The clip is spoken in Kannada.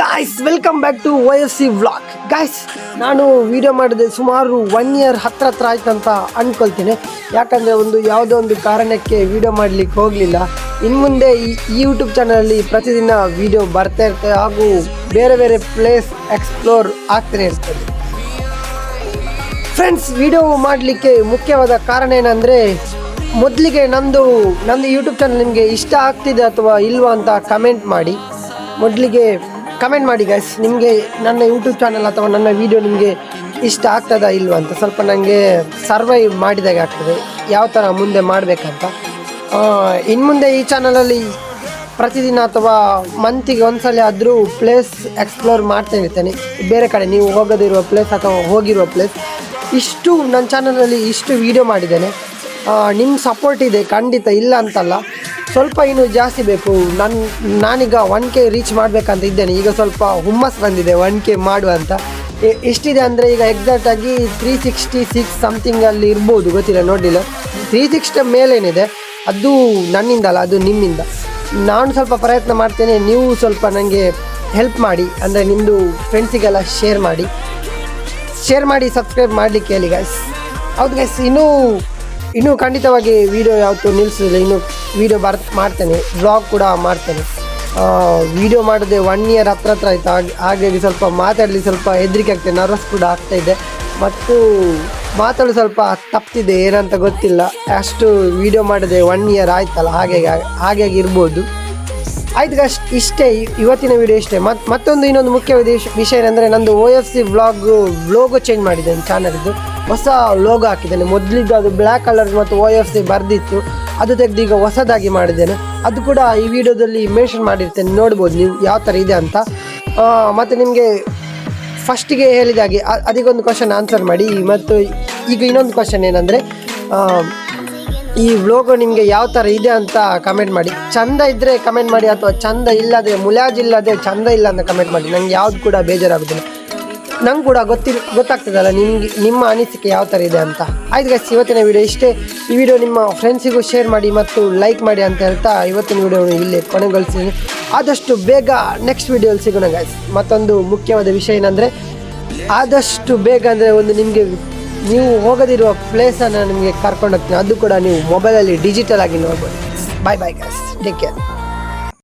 Guys welcome back to Y S C vlog guys ನಾನು ವಿಡಿಯೋ ಮಾಡಿದೆ ಸುಮಾರು ಒನ್ ಇಯರ್ ಹತ್ರ ಹತ್ರ ಆಯ್ತು ಅಂತ ಅಂದ್ಕೊಳ್ತೀನಿ ಯಾಕಂದರೆ ಒಂದು ಯಾವುದೋ ಒಂದು ಕಾರಣಕ್ಕೆ ವಿಡಿಯೋ ಮಾಡಲಿಕ್ಕೆ ಹೋಗಲಿಲ್ಲ. ಇನ್ನು ಮುಂದೆ ಈ ಯೂಟ್ಯೂಬ್ ಚಾನಲಲ್ಲಿ ಪ್ರತಿದಿನ ವಿಡಿಯೋ ಬರ್ತಾ ಇರ್ತದೆ ಹಾಗೂ ಬೇರೆ ಬೇರೆ ಪ್ಲೇಸ್ ಎಕ್ಸ್ಪ್ಲೋರ್ ಆಗ್ತಾನೆ ಇರ್ತದೆ. ಫ್ರೆಂಡ್ಸ್ ವಿಡಿಯೋ ಮಾಡಲಿಕ್ಕೆ ಮುಖ್ಯವಾದ ಕಾರಣ ಏನಂದರೆ, ಮೊದಲಿಗೆ ನಂದು ನಂದು ಯೂಟ್ಯೂಬ್ ಚಾನಲ್ ನಿಮಗೆ ಇಷ್ಟ ಆಗ್ತಿದೆ ಅಥವಾ ಇಲ್ವಾ ಅಂತ ಕಮೆಂಟ್ ಮಾಡಿ. ಮೊದಲಿಗೆ ಕಮೆಂಟ್ ಮಾಡಿ ಗೈಸ್ ನಿಮಗೆ ನನ್ನ ಯೂಟ್ಯೂಬ್ ಚಾನಲ್ ಅಥವಾ ನನ್ನ ವಿಡಿಯೋ ನಿಮಗೆ ಇಷ್ಟ ಆಗ್ತದಾ ಇಲ್ವಾ ಅಂತ. ಸ್ವಲ್ಪ ನನಗೆ ಸರ್ವೈವ್ ಮಾಡಿದಾಗೆ ಆಗ್ತದೆ. ಯಾವ ಥರ ಮುಂದೆ ಮಾಡಬೇಕಂತ. ಇನ್ನು ಮುಂದೆ ಈ ಚಾನಲಲ್ಲಿ ಪ್ರತಿದಿನ ಅಥವಾ ಮಂತಿಗೆ ಒಂದ್ಸಲ ಆದರೂ ಪ್ಲೇಸ್ ಎಕ್ಸ್ಪ್ಲೋರ್ ಮಾಡ್ತಾ ಇರ್ತೇನೆ. ಬೇರೆ ಕಡೆ ನೀವು ಹೋಗದಿರುವ ಪ್ಲೇಸ್ ಅಥವಾ ಹೋಗಿರುವ ಪ್ಲೇಸ್ ಇಷ್ಟು ನನ್ನ ಚಾನಲಲ್ಲಿ ಇಷ್ಟು ವೀಡಿಯೋ ಮಾಡಿದ್ದೇನೆ. ನಿಮ್ಮ ಸಪೋರ್ಟ್ ಇದೆ. ಖಂಡಿತ ಇಲ್ಲ ಅಂತಲ್ಲ. ಸ್ವಲ್ಪ ಇನ್ನೂ ಜಾಸ್ತಿ ಬೇಕು. ನನ್ನ ನಾನೀಗ ಒನ್ ಕೆ ರೀಚ್ ಮಾಡಬೇಕಂತ ಇದ್ದೇನೆ. ಈಗ ಸ್ವಲ್ಪ ಹುಮ್ಮಸ್ ಬಂದಿದೆ. ಒನ್ ಕೆ ಮಾಡುವ ಅಂತ. ಎಷ್ಟಿದೆ ಅಂದರೆ ಈಗ ಎಕ್ಸಾಕ್ಟಾಗಿ ತ್ರೀ ಸಿಕ್ಸ್ಟಿ ಸಿಕ್ಸ್ ಸಮಥಿಂಗಲ್ಲಿ ಇರ್ಬೋದು. ಗೊತ್ತಿಲ್ಲ ನೋಡಿಲ್ಲ ತ್ರೀ ಸಿಕ್ಸ್ಟಿ ಮೇಲೇನಿದೆ. ಅದು ನನ್ನಿಂದ ಅಲ್ಲ ಅದು ನಿಮ್ಮಿಂದ. ನಾನು ಸ್ವಲ್ಪ ಪ್ರಯತ್ನ ಮಾಡ್ತೇನೆ. ನೀವು ಸ್ವಲ್ಪ ನನಗೆ ಹೆಲ್ಪ್ ಮಾಡಿ. ಅಂದರೆ ನಿಮ್ಮದು ಫ್ರೆಂಡ್ಸಿಗೆಲ್ಲ ಶೇರ್ ಮಾಡಿ. ಶೇರ್ ಮಾಡಿ ಸಬ್ಸ್ಕ್ರೈಬ್ ಮಾಡಲಿಕ್ಕೆ ಹೇಳಿ ಗೈಸ್ ಹೌದು ಗೈಸ್ ಇನ್ನೂ ಇನ್ನೂ ಖಂಡಿತವಾಗಿ ವಿಡಿಯೋ ಯಾವತ್ತೂ ನಿಲ್ಲಿಸಿಲ್ಲ ಇನ್ನು ವೀಡಿಯೋ ಬರ್ ಮಾಡ್ತೇನೆ. ಬ್ಲಾಗ್ ಕೂಡ ಮಾಡ್ತೇನೆ. ವೀಡಿಯೋ ಮಾಡಿದೆ ಒನ್ ಇಯರ್ ಹತ್ರ ಹತ್ರ ಆಯಿತು. ಹಾಗೆ ಹಾಗಾಗಿ ಸ್ವಲ್ಪ ಮಾತಾಡಲಿ ಸ್ವಲ್ಪ ಹೆದರಿಕೆ ಆಗ್ತದೆ. ನರ್ವಸ್ ಕೂಡ ಆಗ್ತಾಯಿದೆ ಮತ್ತು ಮಾತಾಡಲು ಸ್ವಲ್ಪ ತಪ್ಪಿದೆ ಏನಂತ ಗೊತ್ತಿಲ್ಲ. ಅಷ್ಟು ವಿಡಿಯೋ ಮಾಡಿದೆ ಒನ್ ಇಯರ್ ಆಯ್ತಲ್ಲ. ಹಾಗೆ ಹಾಗಾಗಿ ಇರ್ಬೋದು ಆಯ್ತು ಗಸ್ಟ್ ಇಷ್ಟೇ, ಇವತ್ತಿನ ವಿಡಿಯೋ ಇಷ್ಟೇ. ಮತ್ತು ಮತ್ತೊಂದು ಇನ್ನೊಂದು ಮುಖ್ಯ ವಿಷಯ ಏನಂದರೆ ನಂದು O F C vlog logo change ಮಾಡಿದ್ದೇನೆ ಚಾನಲ್ದು ಹೊಸ ಲೋಗೋ ಹಾಕಿದ್ದೇನೆ. ಮೊದಲಿದ್ದು ಅದು ಬ್ಲ್ಯಾಕ್ ಕಲರ್ ಮತ್ತು ಓ ಎಫ್ ಸಿ ಬರೆದಿತ್ತು. ಅದು ತೆಗೆದು ಈಗ ಹೊಸದಾಗಿ ಮಾಡಿದ್ದೇನೆ. ಅದು ಕೂಡ ಈ ವಿಡಿಯೋದಲ್ಲಿ ಮೆನ್ಷನ್ ಮಾಡಿರ್ತೇನೆ. ನೋಡ್ಬೋದು ನೀವು ಯಾವ ಥರ ಇದೆ ಅಂತ. ಮತ್ತು ನಿಮಗೆ ಫಸ್ಟಿಗೆ ಹೇಳಿದಾಗೆ ಅದಕ್ಕೊಂದು ಕ್ವಶನ್ ಆನ್ಸರ್ ಮಾಡಿ. ಮತ್ತು ಈಗ ಇನ್ನೊಂದು ಕ್ವಶನ್ ಏನಂದರೆ ಈ ವ್ಲೋಗು ನಿಮಗೆ ಯಾವ ಥರ ಇದೆ ಅಂತ ಕಮೆಂಟ್ ಮಾಡಿ. ಚಂದ ಇದ್ದರೆ ಕಮೆಂಟ್ ಮಾಡಿ ಅಥವಾ ಚಂದ ಇಲ್ಲದೆ ಮುಲಾಜ್ ಇಲ್ಲದೆ ಚಂದ ಇಲ್ಲ ಅಂತ ಕಮೆಂಟ್ ಮಾಡಿ. ನಂಗೆ ಯಾವ್ದು ಕೂಡ ಬೇಜಾರಾಗೋದಿಲ್ಲ. ನಂಗೆ ಕೂಡ ಗೊತ್ತಿ ಗೊತ್ತಾಗ್ತದಲ್ಲ ನಿಮಗೆ, ನಿಮ್ಮ ಅನಿಸಿಕೆ ಯಾವ ಥರ ಇದೆ ಅಂತ. ಆಯ್ತು ಗೈಸ್ ಇವತ್ತಿನ ವಿಡಿಯೋ ಇಷ್ಟೇ. ಈ ವಿಡಿಯೋ ನಿಮ್ಮ ಫ್ರೆಂಡ್ಸಿಗೂ ಶೇರ್ ಮಾಡಿ ಮತ್ತು ಲೈಕ್ ಮಾಡಿ ಅಂತ ಹೇಳ್ತಾ ಇವತ್ತಿನ ವಿಡಿಯೋ ಇಲ್ಲಿ ಕೊನೆಗೊಳಿಸಿದ್ದೀನಿ ಆದಷ್ಟು ಬೇಗ ನೆಕ್ಸ್ಟ್ ವಿಡಿಯೋಲಿ ಸಿಗೋಣ ಗೈಸ್ ಮತ್ತೊಂದು ಮುಖ್ಯವಾದ ವಿಷಯ ಏನಂದರೆ, ಆದಷ್ಟು ಬೇಗ ಅಂದರೆ ಒಂದು ನಿಮಗೆ ನೀವು ಹೋಗದಿರುವ ಪ್ಲೇಸನ್ನು ನಿಮಗೆ ಕರ್ಕೊಂಡು ಹೋಗ್ತೀನಿ. ಅದು ಕೂಡ ನೀವು ಮೊಬೈಲಲ್ಲಿ ಡಿಜಿಟಲ್ ಆಗಿ ನೋಡ್ಬೋದು. Bye bye guys take care